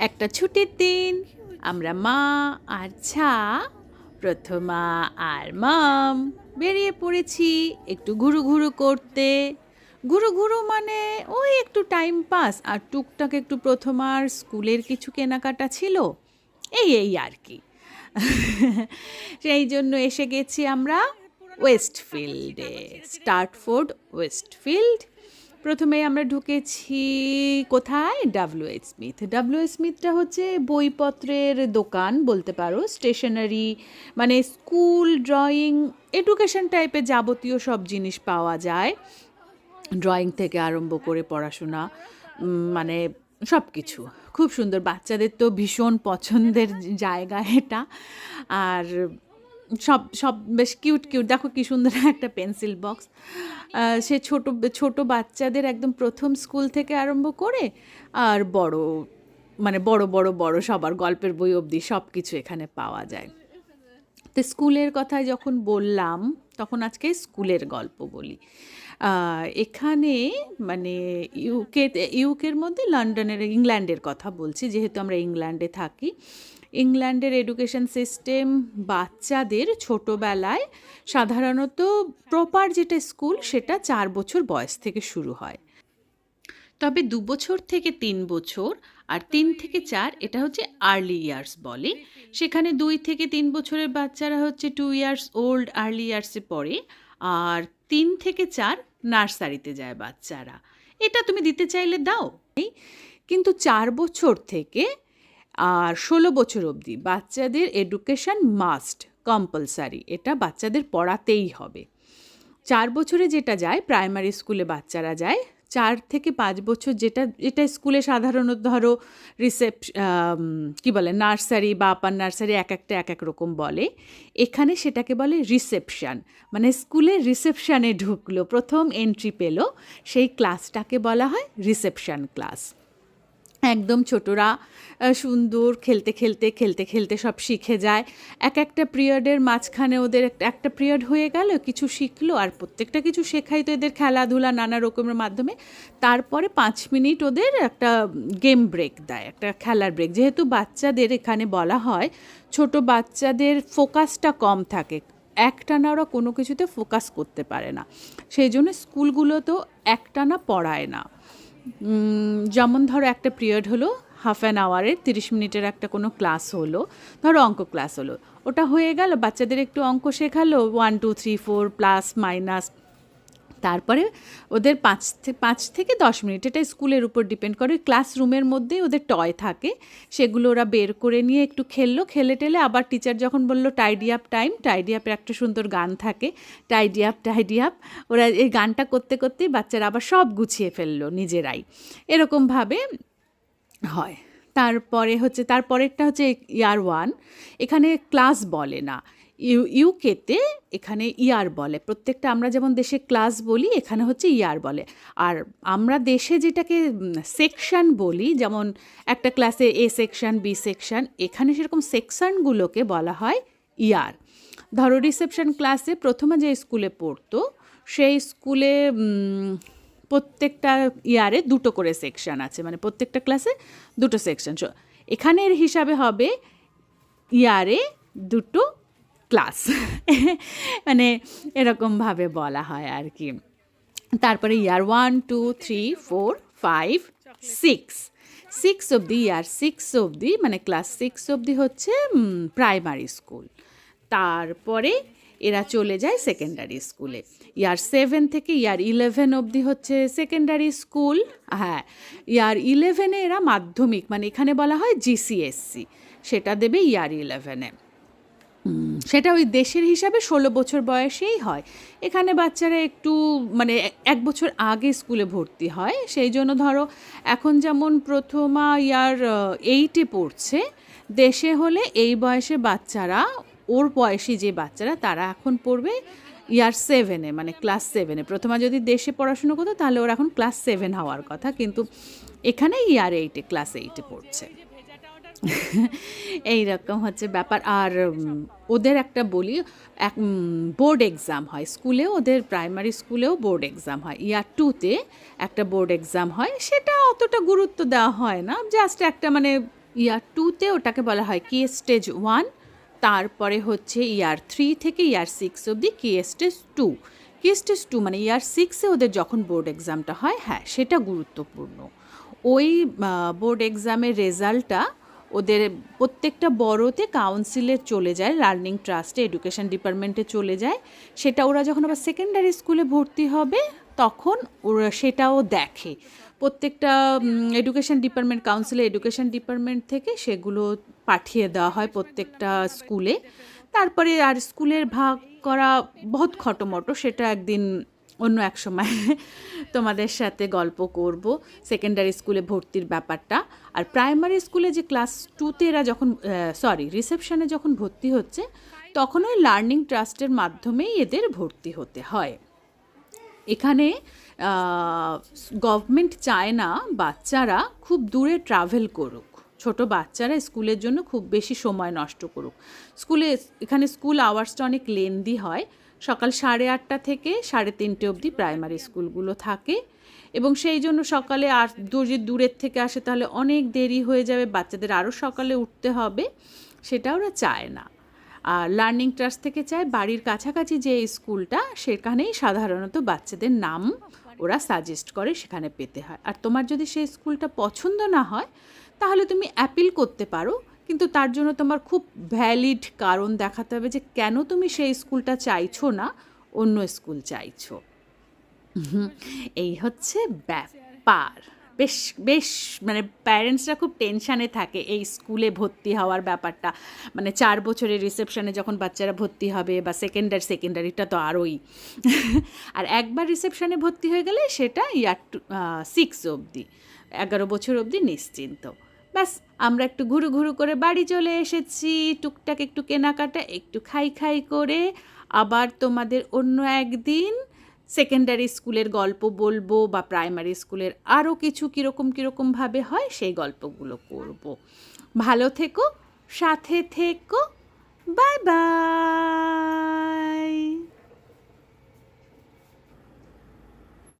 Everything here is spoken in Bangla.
একটা ছুটির দিন। আমরা মা আর ছা, প্রথমা আর মাম বেরিয়ে পড়েছি একটু ঘুরু ঘুরু করতে। ঘুরু ঘুরু মানে ওই একটু টাইম পাস আর টুকটাক একটু প্রথমার স্কুলের কিছু কেনাকাটা ছিল। এই এই আর কি। সেই জন্য এসে গেছি আমরা ওয়েস্টফিল্ডে স্টার্টফোর্ড ওয়েস্টফিল্ড প্রথমে আমরা ঢুকেছি কোথায়? W H Smith W H স্মিথটা হচ্ছে বইপত্রের দোকান বলতে পারো স্টেশনারি মানে স্কুল ড্রয়িং এডুকেশন টাইপের যাবতীয় সব জিনিস পাওয়া যায়। ড্রয়িং থেকে আরম্ভ করে পড়াশোনা মানে সব কিছু খুব সুন্দর। বাচ্চাদের তো ভীষণ পছন্দের জায়গা এটা। আর সব সব বেশ কিউট কিউট। দেখো কি সুন্দর একটা পেন্সিল বক্স। সে ছোট ছোট বাচ্চাদের একদম প্রথম স্কুল থেকে আরম্ভ করে আর বড় মানে বড় বড় বড় সবার গল্পের বই অবধি সব কিছু এখানে পাওয়া যায়। তো স্কুলের কথায় যখন বললাম তখন আজকে স্কুলের গল্প বলি। এখানে মানে ইউকে ইউকের মধ্যে লন্ডনের, ইংল্যান্ডের কথা বলছি, যেহেতু আমরা ইংল্যান্ডে থাকি। ইংল্যান্ডের এডুকেশন সিস্টেম বাচ্চাদের ছোটোবেলায় সাধারণত প্রপার যেটা স্কুল সেটা চার বছর বয়স থেকে শুরু হয়। তবে দু বছর থেকে তিন বছর আর তিন থেকে চার এটা হচ্ছে আর্লি ইয়ার্স বলে। সেখানে দুই থেকে তিন বছরের বাচ্চারা হচ্ছে টু ইয়ার্স ওল্ড আর্লি ইয়ার্সে পড়ে আর তিন থেকে চার নার্সারিতে যায় বাচ্চারা। এটা তুমি দিতে চাইলে দাও। কিন্তু চার বছর থেকে আর ষোলো বছর অবধি বাচ্চাদের এডুকেশন মাস্ট কম্পালসারি এটা বাচ্চাদের পড়াতেই হবে। চার বছরে যেটা যায় প্রাইমারি স্কুলে বাচ্চারা যায় চার থেকে পাঁচ বছর যেটা যেটা স্কুলে সাধারণত ধরো রিসেপ কী বলে, নার্সারি বা আপার নার্সারি এক একটা, এক এক রকম বলে। এখানে সেটাকে বলে রিসেপশান। মানে স্কুলে রিসেপশানে ঢুকলো, প্রথম এন্ট্রি পেল, সেই ক্লাসটাকে বলা হয় রিসেপশান ক্লাস একদম ছোটরা সুন্দর, খেলতে খেলতে খেলতে খেলতে সব শিখে যায়। এক একটা পিরিয়ডের মাঝখানে ওদের একটা পিরিয়ড হয়ে গেল, কিছু শিখলো, আর প্রত্যেকটা কিছু শেখাই তো এদের খেলাধুলা নানা রকমের মাধ্যমে। তারপরে পাঁচ মিনিট ওদের একটা গেম ব্রেক দেয়, একটা খেলার ব্রেক যেহেতু বাচ্চাদের এখানে বলা হয়, ছোট বাচ্চাদের ফোকাসটা কম থাকে একটানা ওরা কোনো কিছুতে ফোকাস করতে পারে না। সেই জন্য স্কুলগুলোতেও একটানা পড়ায় না। যেমন ধরো একটা পিরিয়ড হলো হাফ অ্যান আওয়ারের তিরিশ মিনিটের একটা কোনো ক্লাস হলো, ধরো অঙ্ক ক্লাস হলো। ওটা হয়ে গেল, বাচ্চাদের একটু অঙ্ক শেখালো one two three four plus minus তারপরে ওদের পাঁচ পাঁচ থেকে দশ মিনিট, এটা স্কুলের উপর ডিপেন্ড করে, ক্লাসরুমের মধ্যেই ওদের টয় থাকে, সেগুলো ওরা বের করে নিয়ে একটু খেললো, খেলে টেলে আবার টিচার যখন বলল টাইডি আপ টাইম টাইডি আপের একটা সুন্দর গান থাকে টাইডি আপ টাইডি আপ ওরা এই গানটা করতে করতেই বাচ্চারা আবার সব গুছিয়ে ফেলল নিজেরাই। এরকমভাবে হয়। তারপরে হচ্ছে, তারপরেরটা হচ্ছে ইয়ার ওয়ান এখানে ক্লাস বলে না। ইউ ইউকেতে এখানে ইয়ার বলে। প্রত্যেকটা আমরা যেমন দেশে ক্লাস বলি, এখানে হচ্ছে ইয়ার বলে। আর আমরা দেশে যেটাকে সেকশন বলি, যেমন একটা ক্লাসে এ সেকশন বি সেকশন এখানে সেরকম সেকশনগুলোকে বলা হয় ইয়ার ধরো রিসেপশন ক্লাসে প্রথমে যে স্কুলে পড়তো, সেই স্কুলে প্রত্যেকটা ইয়ারে দুটো করে সেকশন আছে। মানে প্রত্যেকটা ক্লাসে দুটো সেকশন এখানের হিসাবে হবে ইয়ারে দুটো ক্লাস। মানে এরকমভাবে বলা হয় আর কি। তারপরে year one two three four five six six অবধি ইয়ার সিক্স অবধি মানে ক্লাস সিক্স অবধি হচ্ছে প্রাইমারি স্কুল তারপরে এরা চলে যায় সেকেন্ডারি স্কুলে ইয়ার সেভেন থেকে ইয়ার ইলেভেন অবধি হচ্ছে সেকেন্ডারি স্কুল হ্যাঁ ইয়ার ইলেভেনে এরা মাধ্যমিক মানে এখানে বলা হয় জিসিএসসি সেটা দেবে ইয়ার ইলেভেনে সেটা ওই দেশের হিসাবে ষোলো বছর বয়সেই হয়। এখানে বাচ্চারা একটু মানে এক বছর আগে স্কুলে ভর্তি হয়। সেই জন্য ধরো, এখন যেমন প্রথমা ইয়ার এইটে পড়ছে, দেশে হলে এই বয়সে বাচ্চারা, ওর বয়সী যে বাচ্চারা, তারা এখন পড়বে ইয়ার সেভেনে মানে ক্লাস সেভেনে প্রথমা যদি দেশে পড়াশুনো করতো, তাহলে ওর এখন ক্লাস সেভেন হওয়ার কথা। কিন্তু এখানে ইয়ার এইটে ক্লাস এইটে পড়ছে। এই রকম হচ্ছে ব্যাপার। আর ওদের একটা বলি, এক বোর্ড এক্সাম হয়। স্কুলে ওদের প্রাইমারি স্কুলেও বোর্ড এক্সাম হয়। ইয়ার টুতে একটা বোর্ড এক্সাম হয়। সেটা অতটা গুরুত্ব দেওয়া হয় না। জাস্ট একটা মানে ইয়ার টুতে ওটাকে বলা হয় কি স্টেজ ওয়ান, তারপরে হচ্ছে ইয়ার থ্রি থেকে ইয়ার সিক্স অবধি কি স্টেজ টু। কি স্টেজ টু মানে ইয়ার সিক্সে ওদের যখন বোর্ড এক্সামটা হয় হ্যাঁ সেটা গুরুত্বপূর্ণ। ওই বোর্ড এক্সামের রেজাল্টটা ওদের প্রত্যেকটা বড়তে কাউন্সিলে চলে যায় লার্নিং ট্রাস্টে এডুকেশন ডিপার্টমেন্টে চলে যায়। সেটা ওরা যখন আবার সেকেন্ডারি স্কুলে ভর্তি হবে, তখন ওরা সেটাও দেখে। প্রত্যেকটা এডুকেশন ডিপার্টমেন্ট কাউন্সিলে এডুকেশন ডিপার্টমেন্ট থেকে সেগুলো পাঠিয়ে দেওয়া হয় প্রত্যেকটা স্কুলে তারপরে আর স্কুলের ভাগ করা বহুত খটোমটো, সেটা একদিন অন্য এক সময় তোমাদের সাথে গল্প করব সেকেন্ডারি স্কুলে ভর্তির ব্যাপারটা। আর প্রাইমারি স্কুলে যে ক্লাস টুতে এরা যখন সরি রিসেপশনে যখন ভর্তি হচ্ছে, তখন ওই লার্নিং ট্রাস্টের মাধ্যমেই এদের ভর্তি হতে হয়। এখানে গভর্নমেন্ট চায় না বাচ্চারা খুব দূরে ট্রাভেল করুক। ছোট বাচ্চারা স্কুলের জন্য খুব বেশি সময় নষ্ট করুক। স্কুলে, এখানে স্কুল আওয়ার্সটা অনেক লেন্দি হয়। সকাল সাড়ে আটটা থেকে সাড়ে তিনটে অবধি প্রাইমারি স্কুলগুলো থাকে এবং সেই জন্য সকালে আর যদি দূরের থেকে আসে তাহলে অনেক দেরি হয়ে যাবে, বাচ্চাদের আরও সকালে উঠতে হবে, সেটা ওরা চায় না। আর লার্নিং ট্রাস্ট থেকে চায় বাড়ির কাছাকাছি যে স্কুলটা সেখানেই সাধারণত বাচ্চাদের নাম ওরা সাজেস্ট করে সেখানে পেতে হয়। আর তোমার যদি সেই স্কুলটা পছন্দ না হয়, তাহলে তুমি অ্যাপিল করতে পারো কিন্তু তার জন্য তোমার খুব ভ্যালিড কারণ দেখাতে হবে যে কেন তুমি সেই স্কুলটা চাইছো না, অন্য স্কুল চাইছো। এই হচ্ছে ব্যাপার। বেশ বেশ মানে প্যারেন্টসরা খুব টেনশানে থাকে এই স্কুলে ভর্তি হওয়ার ব্যাপারটা। মানে চার বছরের রিসেপশনে যখন বাচ্চারা ভর্তি হবে বা সেকেন্ডারি সেকেন্ডারিটা তো আরোই। আর একবার রিসেপশনে ভর্তি হয়ে গেলে সেটা ইয়ার টু সিক্স অবধি, এগারো বছর অবধি নিশ্চিন্ত। ব্যাস, আমরা একটু ঘুরু ঘুরু করে বাড়ি চলে এসেছি। টুকটাক একটু কেনাকাটা, একটু খাই খাই করে। আবার তোমাদের অন্য একদিন সেকেন্ডারি স্কুলের গল্প বলব বা প্রাইমারি স্কুলের আরও কিছু কীরকম কীরকমভাবে হয়, সেই গল্পগুলো করব। ভালো থেকো, সাথে থেকো, বাই বাই!